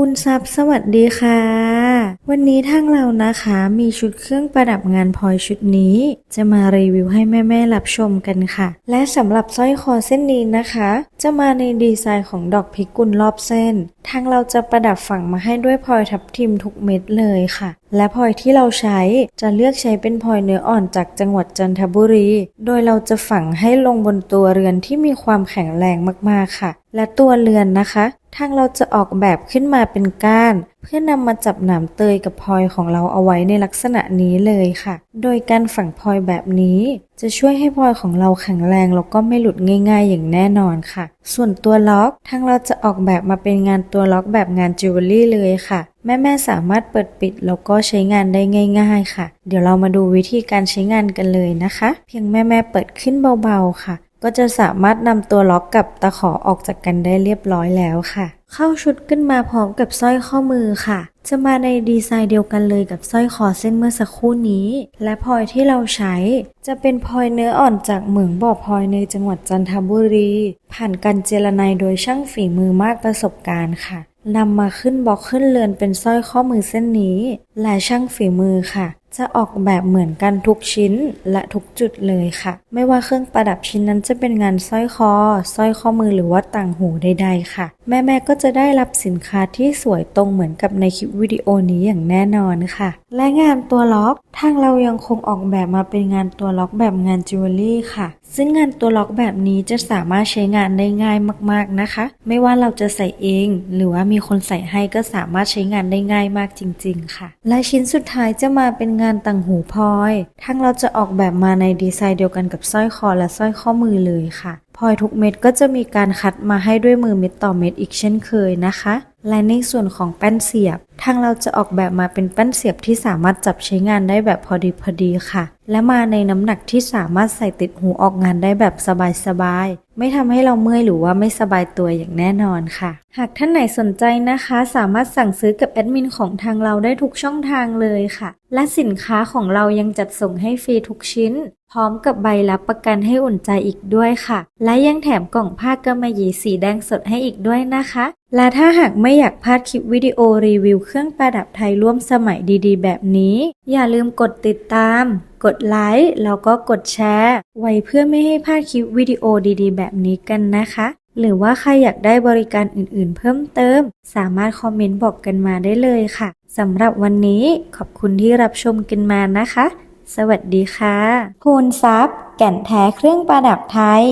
คูณทรัพย์สวัสดีค่ะ วันนี้ทางเรานะคะมีชุดเครื่องประดับงานพลอยชุดนี้ จะมารีวิวให้แม่ๆรับชมกันค่ะ และสำหรับสร้อยคอเส้นนี้นะคะ จะมาในดีไซน์ของดอกพิกุลรอบเส้น ทางเราจะประดับฝังมาให้ด้วยพลอยทับทิมทุกเม็ดเลยค่ะ และพลอยที่เราใช้จะเลือกใช้เป็นพลอยเนื้ออ่อนจากจังหวัดจันทบุรี โดยเราจะฝังให้ลงบนตัวเรือนที่มีความแข็งแรงมากๆค่ะ และตัวเรือนนะคะ ทางเราจะออกแบบขึ้นมาเป็นก้าน เพื่อนำมาจับหนามเตยกับพลอยของเราเอาไว้ในลักษณะนี้เลยค่ะ โดยการฝังพลอยแบบนี้ จะช่วยให้พลอยของเราแข็งแรงแล้วก็ไม่หลุดง่าย ๆ อย่างแน่นอนค่ะ ส่วนตัวล็อกทางเราจะออกแบบมาเป็นงานตัวล็อกแบบงานจิวเวลรี่เลยค่ะ แม่ๆสามารถเปิดปิดแล้วก็ใช้งานได้ง่าย ๆ ค่ะ เดี๋ยวเรามาดูวิธีการใช้งานกันเลยนะคะ เพียงแม่ๆเปิดขึ้นเบาๆค่ะ ก็จะสามารถนำตัวล็อกกับตะขอออกจากกันได้เรียบร้อยแล้วค่ะ เข้าชุดขึ้นมาพร้อมกับสร้อยข้อมือค่ะ จะมาในดีไซน์เดียวกันเลยกับสร้อยคอเส้นเมื่อสักครู่นี้ และพลอยที่เราใช้ จะเป็นพลอยเนื้ออ่อนจากเหมืองบ่อพลอยในจังหวัดจันทบุรี ผ่านการเจรไนโดยช่างฝีมือมากประสบการณ์ค่ะนำมาขึ้นบล็อกขึ้นเรือนเป็นสร้อยข้อมือเส้นนี้ และช่างฝีมือค่ะจะออกแบบเหมือนกันทุกชิ้นและทุกจุดเลยค่ะ ไม่ว่าเครื่องประดับชิ้นนั้นจะเป็นงานสร้อยคอสร้อยข้อมือหรือว่าต่างหูใดๆค่ะ แม่ๆก็จะได้รับสินค้าที่สวยตรงเหมือนกับในคลิปวิดีโอนี้อย่างแน่นอนค่ะ และงานตัวล็อก ทางเรายังคงออกแบบมาเป็นงานตัวล็อกแบบงานจิวเวลรี่ค่ะ ซึ่งงานตัวล็อกแบบนี้จะสามารถใช้งานได้ง่ายมากๆนะคะ ไม่ว่าเราจะใส่เอง หรือว่ามีคนใส่ให้ก็สามารถใช้งานได้ง่ายมากจริง ๆ ค่ะ และชิ้นสุดท้ายจะมาเป็นงานต่างหูพลอย ทั้งเราจะออกแบบมาในดีไซน์เดียวกันกับสร้อยคอและสร้อยข้อมือเลยค่ะพลอยทุกเม็ดก็จะมีการคัดมาให้ด้วยมือเม็ดต่อเม็ดอีกเช่นเคยนะคะ และในส่วนของแป้นเสียบ ทางเราจะออกแบบมาเป็นแป้นเสียบที่สามารถจับใช้งานได้แบบพอดีพอดีค่ะ และมาในน้ำหนักที่สามารถใส่ติดหูออกงานได้แบบสบายๆ ไม่ทำให้เราเมื่อยหรือว่าไม่สบายตัวอย่างแน่นอนค่ะ หากท่านไหนสนใจนะคะ สามารถสั่งซื้อกับแอดมินของทางเราได้ทุกช่องทางเลยค่ะ และสินค้าของเรายังจัดส่งให้ฟรีทุกชิ้น พร้อมกับใบรับประกันให้อุ่นใจอีกด้วยค่ะ และยังแถมกล่องผ้ากำมะหยี่สีแดงสดให้อีกด้วยนะคะ และถ้าหากไม่อยากพลาดคลิปวิดีโอรีวิวเครื่องประดับไทยร่วมสมัยดีๆ แบบนี้ อย่าลืมกดติดตาม กดไลค์แล้วก็กดแชร์ไว้เพื่อไม่ให้พลาดคลิปวิดีโอดีๆ แบบนี้กันนะคะ หรือว่าใครอยากได้บริการอื่นๆ เพิ่มเติม สามารถคอมเมนต์บอกกันมาได้เลยค่ะสำหรับวันนี้ขอบคุณที่รับชมกันมานะคะ สวัสดีค่ะ คูณทรัพย์ แก่นแท้เครื่องประดับไทย